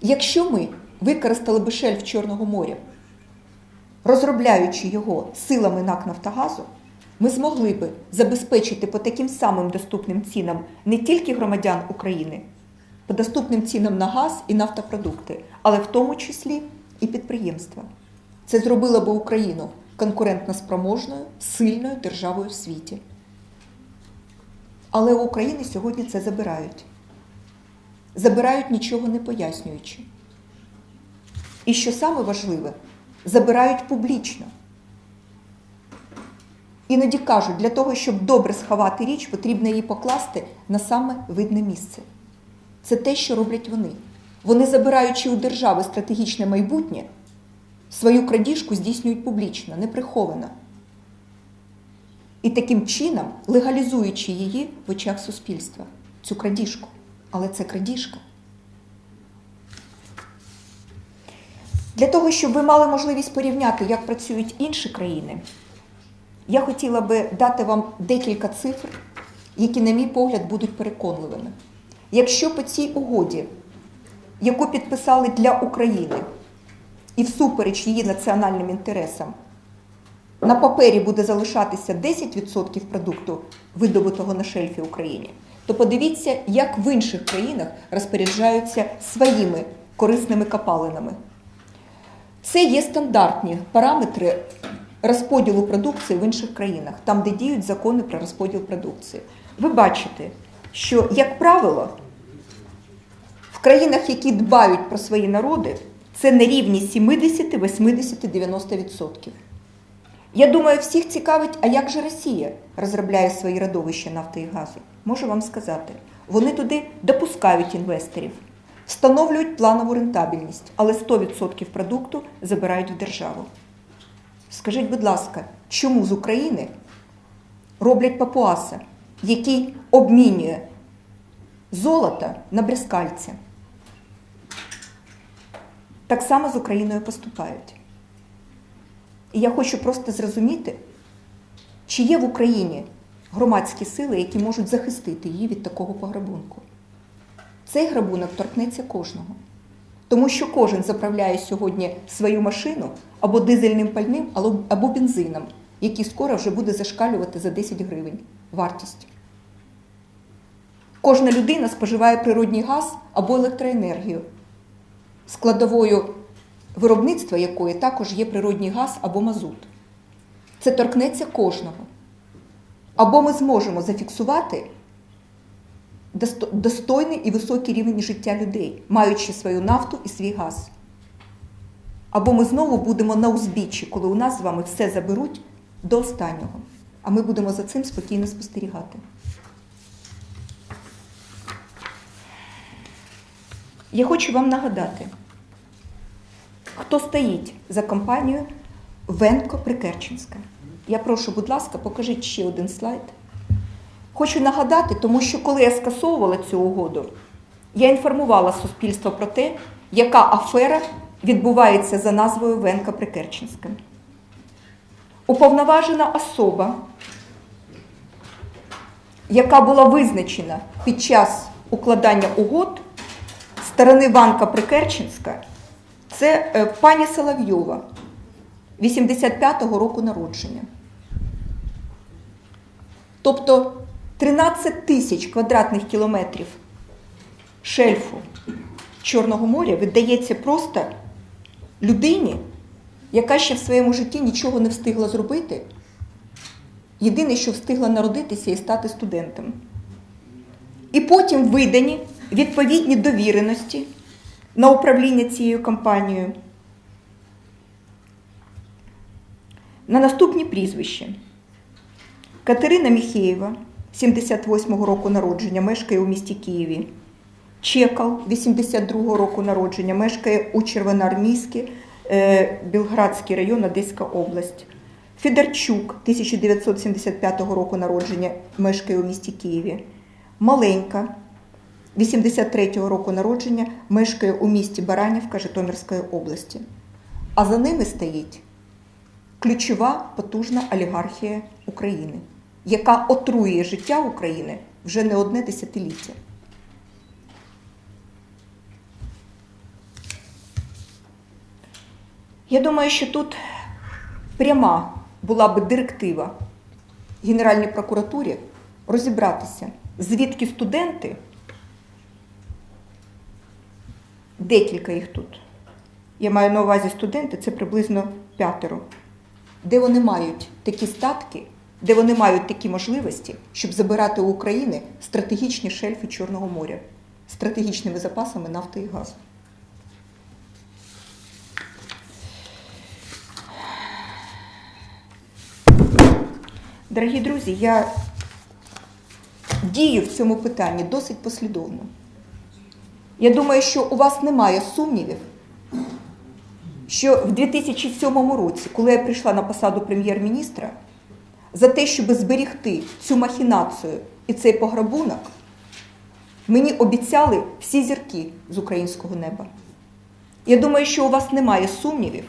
Якщо ми використали би шельф Чорного моря, розробляючи його силами НАК Нафтогазу, ми змогли би забезпечити по таким самим доступним цінам не тільки громадян України, по доступним цінам на газ і нафтопродукти, але в тому числі і підприємства. Це зробило би Україну конкурентно спроможною, сильною державою в світі. Але у України сьогодні це забирають. Забирають нічого не пояснюючи. І що саме важливе, забирають публічно. Іноді кажуть, для того, щоб добре сховати річ, потрібно її покласти на саме видне місце. Це те, що роблять вони. Вони, забираючи у держави стратегічне майбутнє, свою крадіжку здійснюють публічно, не приховано. І таким чином легалізуючи її в очах суспільства, цю крадіжку. Але це крадіжка. Для того, щоб ви мали можливість порівняти, як працюють інші країни, я хотіла би дати вам декілька цифр, які, на мій погляд, будуть переконливими. Якщо по цій угоді, яку підписали для України і всупереч її національним інтересам, на папері буде залишатися 10% продукту, видобутого на шельфі України, то подивіться, як в інших країнах розпоряджаються своїми корисними копалинами. Це є стандартні параметри розподілу продукції в інших країнах, там, де діють закони про розподіл продукції. Ви бачите, що, як правило, в країнах, які дбають про свої народи, це на рівні 70, 80, 90%. Я думаю, всіх цікавить, а як же Росія розробляє свої родовища нафти і газу? Можу вам сказати, вони туди допускають інвесторів, встановлюють планову рентабельність, але 100% продукту забирають в державу. Скажіть, будь ласка, чому з України роблять папуаса, який обмінює золото на брязкальця? Так само з Україною поступають. І я хочу просто зрозуміти, чи є в Україні громадські сили, які можуть захистити її від такого пограбунку. Цей грабунок торкнеться кожного. Тому що кожен заправляє сьогодні свою машину або дизельним пальним, або бензином, який скоро вже буде зашкалювати за 10 гривень вартість. Кожна людина споживає природній газ або електроенергію, складовою виробництва якої також є природній газ або мазут. Це торкнеться кожного. Або ми зможемо зафіксувати достойний і високий рівень життя людей, маючи свою нафту і свій газ. Або ми знову будемо на узбіччі, коли у нас з вами все заберуть до останнього. А ми будемо за цим спокійно спостерігати. Я хочу вам нагадати, хто стоїть за компанією Венко Прикерченська. Я прошу, будь ласка, покажіть ще один слайд. Хочу нагадати, тому що коли я скасовувала цю угоду, я інформувала суспільство про те, яка афера відбувається за назвою Венка Прикерченська. Уповноважена особа, яка була визначена під час укладання угод сторони Ванка Прикерченська, це е, пані Соловйова, 85-го року народження. Тобто 13 тисяч квадратних кілометрів шельфу Чорного моря видається просто людині, яка ще в своєму житті нічого не встигла зробити. Єдине, що встигла народитися і стати студентом. І потім видані відповідні довіреності на управління цією компанією. На наступні прізвища. Катерина Міхеєва, 78-го року народження, мешкає у місті Києві. Чекал, 82-го року народження, мешкає у Червоноармійській, е, Білградський район, Одеська область. Федорчук, 1975 року народження, мешкає у місті Києві. Маленька, 83-го року народження, мешкає у місті Баранівка Житомирської області. А за ними стоїть ключова потужна олігархія України, яка отруює життя України вже не одне десятиліття. Я думаю, що тут пряма була би директива Генеральній прокуратурі розібратися, звідки студенти, декілька їх тут. Я маю на увазі студенти, це приблизно п'ятеро, де вони мають такі статки, де вони мають такі можливості, щоб забирати у України стратегічні шельфи Чорного моря стратегічними запасами нафти і газу. Дорогі друзі, я дію в цьому питанні досить послідовно. Я думаю, що у вас немає сумнівів, що в 2007 році, коли я прийшла на посаду прем'єр-міністра, за те, щоб зберігти цю махінацію і цей пограбунок, мені обіцяли всі зірки з українського неба. Я думаю, що у вас немає сумнівів,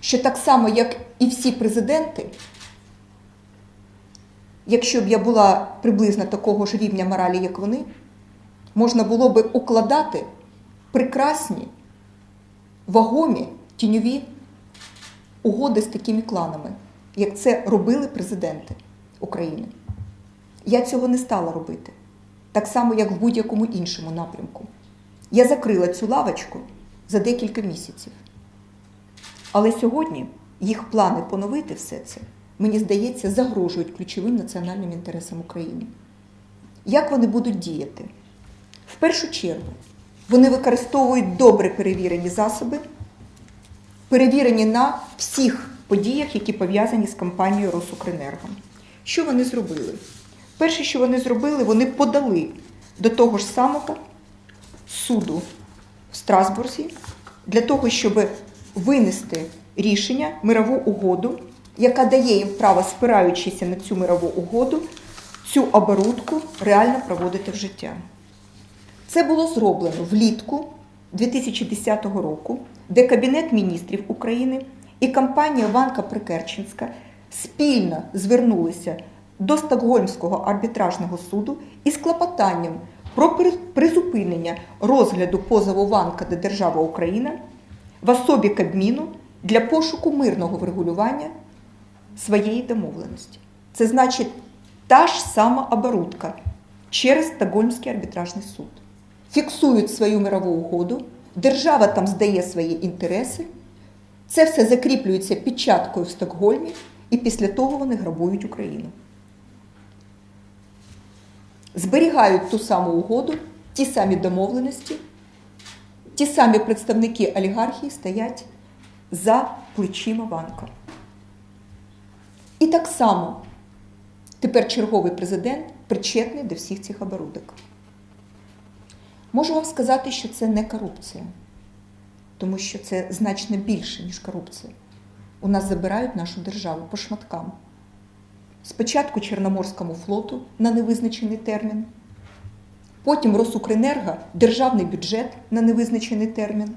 що так само, як і всі президенти, якщо б я була приблизно такого ж рівня моралі, як вони, можна було би укладати прекрасні, вагомі тіньові угоди з такими кланами, як це робили президенти України. Я цього не стала робити, так само, як в будь-якому іншому напрямку. Я закрила цю лавочку за декілька місяців. Але сьогодні їх плани поновити все це, мені здається, загрожують ключовим національним інтересам України. Як вони будуть діяти? В першу чергу, вони використовують добре перевірені засоби, перевірені на всіх подіях, які пов'язані з компанією Росукренерго. Що вони зробили? Перше, що вони зробили, вони подали до того ж самого суду в Страсбурзі для того, щоб винести рішення, мирову угоду, яка дає їм право, спираючись на цю мирову угоду, цю оборудку реально проводити в життя. Це було зроблено влітку 2010 року, де Кабінет міністрів України і компанія Ванка Прикерченська спільно звернулися до Стокгольмського арбітражного суду із клопотанням про призупинення розгляду позову Ванка до держави Україна в особі Кабміну для пошуку мирного врегулювання своєї домовленості. Це значить та ж сама оборудка через Стокгольмський арбітражний суд. Фіксують свою мирову угоду, держава там здає свої інтереси, це все закріплюється печаткою в Стокгольмі, і після того вони грабують Україну. Зберігають ту саму угоду, ті самі домовленості, ті самі представники олігархії стоять за плечима Ванка. І так само тепер черговий президент причетний до всіх цих оборудок. Можу вам сказати, що це не корупція, тому що це значно більше, ніж корупція. У нас забирають нашу державу по шматкам. Спочатку Чорноморському флоту на невизначений термін, потім Росукренерго державний бюджет на невизначений термін.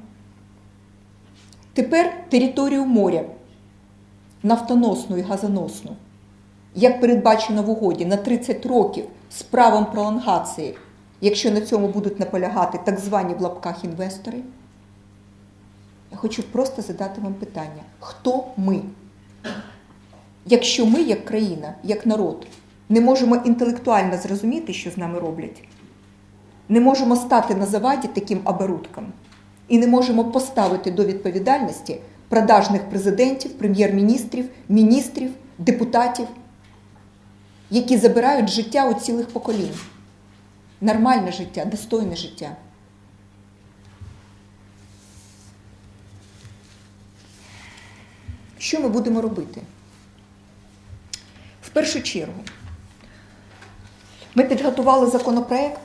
Тепер територію моря нафтоносну і газоносну, як передбачено в угоді на 30 років з правом пролонгації, якщо на цьому будуть наполягати так звані в лапках інвестори. Я хочу просто задати вам питання: хто ми? Якщо ми, як країна, як народ, не можемо інтелектуально зрозуміти, що з нами роблять, не можемо стати на заваді таким оборудкам і не можемо поставити до відповідальності продажних президентів, прем'єр-міністрів, міністрів, депутатів, які забирають життя у цілих поколінь. Нормальне життя, достойне життя. Що ми будемо робити? В першу чергу, ми підготували законопроект,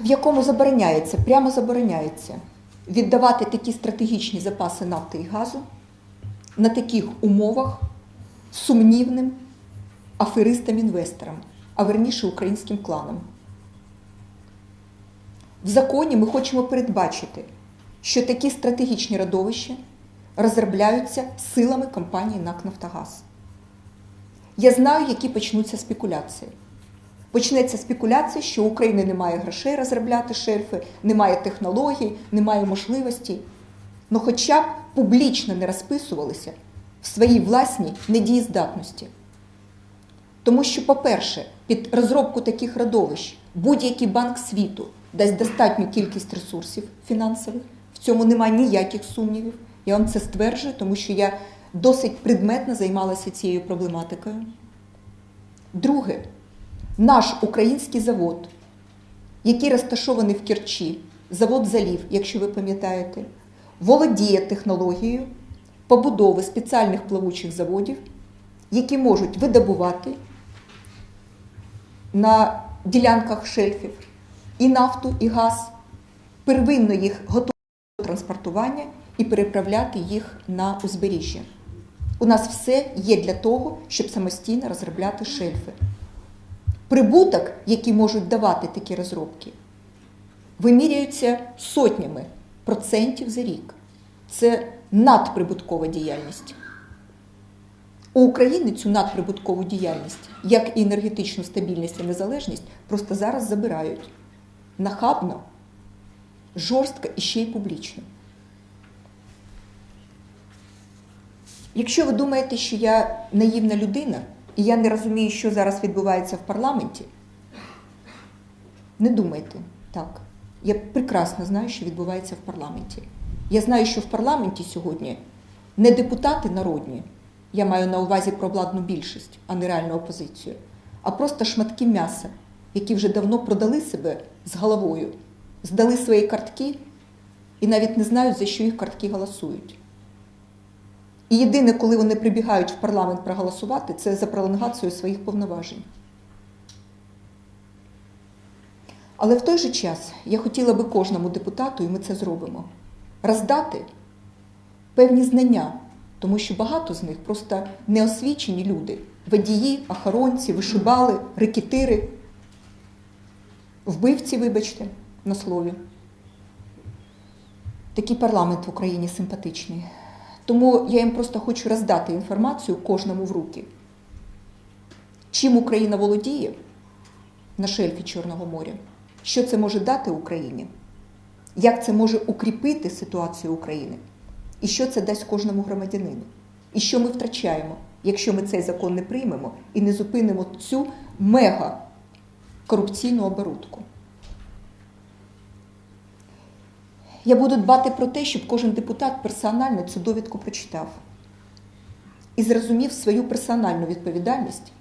в якому забороняється, прямо забороняється віддавати такі стратегічні запаси нафти і газу на таких умовах сумнівним аферистам-інвесторам, а верніше українським кланам. В законі ми хочемо передбачити, що такі стратегічні родовища розробляються силами компанії НАК Нафтогаз. Я знаю, які почнуться спекуляції. Почнеться спекуляція, що у України немає грошей розробляти шельфи, немає технологій, немає можливостей. Ну хоча б публічно не розписувалися в своїй власній недієздатності. Тому що, по-перше, під розробку таких родовищ будь-який банк світу дасть достатню кількість ресурсів фінансових. В цьому немає ніяких сумнівів. Я вам це стверджую, тому що я досить предметно займалася цією проблематикою. Друге, наш український завод, який розташований в Керчі, завод залів, якщо ви пам'ятаєте, володіє технологією побудови спеціальних плавучих заводів, які можуть видобувати на ділянках шельфів і нафту, і газ, первинно їх готувати до транспортування і переправляти їх на узбережжя. У нас все є для того, щоб самостійно розробляти шельфи. Прибуток, який можуть давати такі розробки, вимірюється сотнями процентів за рік. Це надприбуткова діяльність. У України цю надприбуткову діяльність, як і енергетичну стабільність і незалежність, просто зараз забирають нахабно, жорстко і ще й публічно. Якщо ви думаєте, що я наївна людина, і я не розумію, що зараз відбувається в парламенті, не думайте так. Я прекрасно знаю, що відбувається в парламенті. Я знаю, що в парламенті сьогодні не депутати народні, я маю на увазі провладну більшість, а не реальну опозицію, а просто шматки м'яса, які вже давно продали себе з головою, здали свої картки і навіть не знають, за що їх картки голосують. І єдине, коли вони прибігають в парламент проголосувати, це за пролонгацію своїх повноважень. Але в той же час я хотіла би кожному депутату, і ми це зробимо, роздати певні знання, тому що багато з них просто неосвічені люди водії, охоронці, вишибали, рекетири, вбивці, вибачте, на слові. Такий парламент в Україні симпатичний. Тому я їм просто хочу роздати інформацію кожному в руки. Чим Україна володіє на шельфі Чорного моря, що це може дати Україні, як це може укріпити ситуацію України, і що це дасть кожному громадянину, і що ми втрачаємо, якщо ми цей закон не приймемо і не зупинимо цю мега корупційну оборудку. Я буду дбати про те, щоб кожен депутат персонально цю довідку прочитав і зрозумів свою персональну відповідальність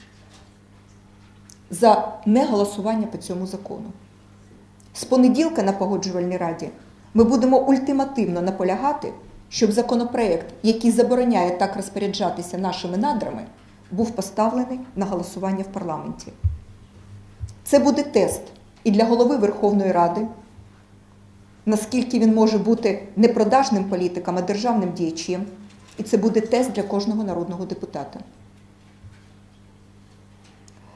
за неголосування по цьому закону. З понеділка на погоджувальній раді ми будемо ультимативно наполягати, щоб законопроект, який забороняє так розпоряджатися нашими надрами, був поставлений на голосування в парламенті. Це буде тест і для голови Верховної Ради наскільки він може бути не продажним політиком, а державним діячем. І це буде тест для кожного народного депутата.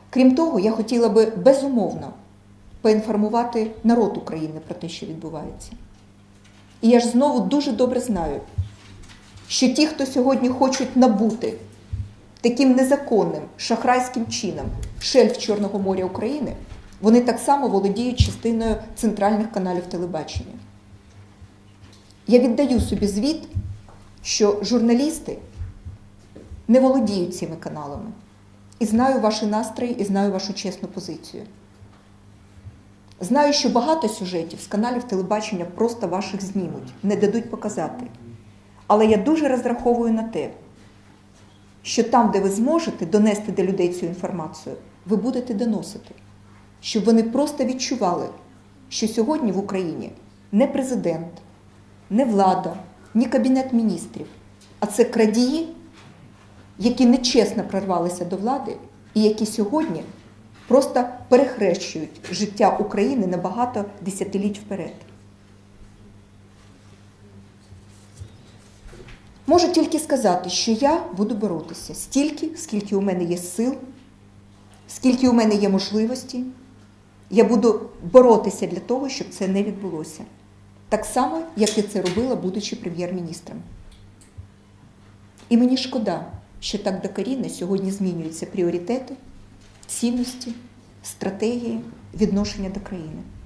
Крім того, я хотіла би безумовно поінформувати народ України про те, що відбувається. І я ж знову дуже добре знаю, що ті, хто сьогодні хочуть набути таким незаконним шахрайським чином шельф Чорного моря України, вони так само володіють частиною центральних каналів телебачення. Я віддаю собі звіт, що журналісти не володіють цими каналами. І знаю ваші настрої, і знаю вашу чесну позицію. Знаю, що багато сюжетів з каналів телебачення просто ваших знімуть, не дадуть показати. Але я дуже розраховую на те, що там, де ви зможете донести до людей цю інформацію, ви будете доносити щоб вони просто відчували, що сьогодні в Україні не президент, не влада, ні кабінет міністрів, а це крадії, які нечесно прорвалися до влади і які сьогодні просто перехрещують життя України на багато десятиліть вперед. Можу тільки сказати, що я буду боротися стільки, скільки у мене є сил, скільки у мене є можливості. Я буду боротися для того, щоб це не відбулося. Так само, як я це робила, будучи прем'єр-міністром. І мені шкода, що так докорінно сьогодні змінюються пріоритети, цінності стратегії відношення до країни.